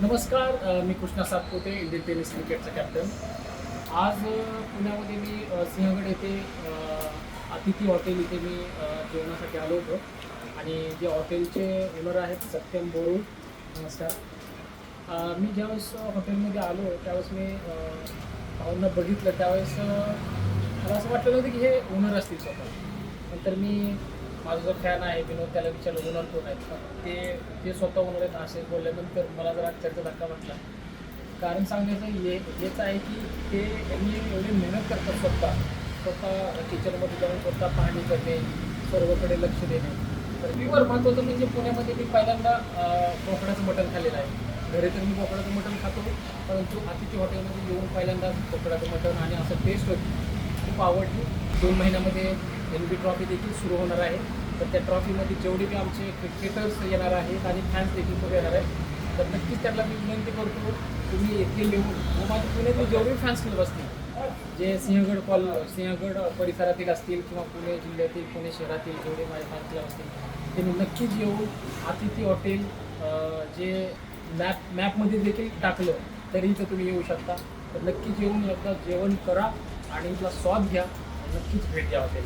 नमस्कार मी Krishna Satpute Indian tennis क्रिकेटचा कॅप्टन आज पुण्यामध्ये मी सिंहगड येथे अतिथी हॉटेल इथे मी जेवणासाठी आलो होतो. आणि जे हॉटेलचे ओनर आहेत सत्यम बोरू नमस्कार. मी ज्यावेळेस हॉटेलमध्ये आलो त्यावेळेस मी अ, भाऊंना बघितलं. त्यावेळेस मला असं वाटलं नव्हतं की हे ओनर असतील स्वतः. नंतर मी माझा जो फॅन आहे विनोद त्याला विचारलं ओनर कोण आहेत ते ते स्वतः ओनर आहेत असे बोलल्यानंतर मला जरा आश्चर्याचा धक्का वाटला. कारण सांगायचं हे हेच आहे की ते यांनी एवढी मेहनत करतात स्वतः. स्वतः किचनमध्ये जाऊन स्वतः पाहणी करणे सर्वकडे लक्ष देणे. तर प्युअर महत्त्वाचं म्हणजे पुण्यामध्ये मी पहिल्यांदा कोकणाचं मटण खाल्लेलं आहे. घरी तर मी कोकणाचं मटण खातो परंतु अतिथी हॉटेलमध्ये येऊन पहिल्यांदा कोकणाचं मटण आणि असं टेस्ट होती. खूप आवडली. दोन महिन्यामध्ये एन बी ट्रॉफी देखील सुरू होणार आहे. तर त्या ट्रॉफीमध्ये जेवढे बी आमचे क्रिकेटर्स येणार आहेत आणि फॅन्स देखील सुरू येणार आहेत तर नक्कीच त्यांना मी विनंती करतो तुम्ही येथे येऊन व माझ्या पुण्यातले जेवढे फॅन्स क्लब असतील जे सिंहगड कॉल सिंहगड परिसरातील असतील किंवा पुणे जिल्ह्यातील पुणे शहरातील जेवढे माझे फॅन्स क्लब असतील ते नक्कीच येऊन अतिथी हॉटेल जे मॅप मॅपमध्ये देखील टाकलं तरी इथं तुम्ही येऊ शकता. तर नक्कीच येऊन एकदा जेवण करा आणि इथला स्वाद घ्या नक्कीच भेट द्या हॉटेल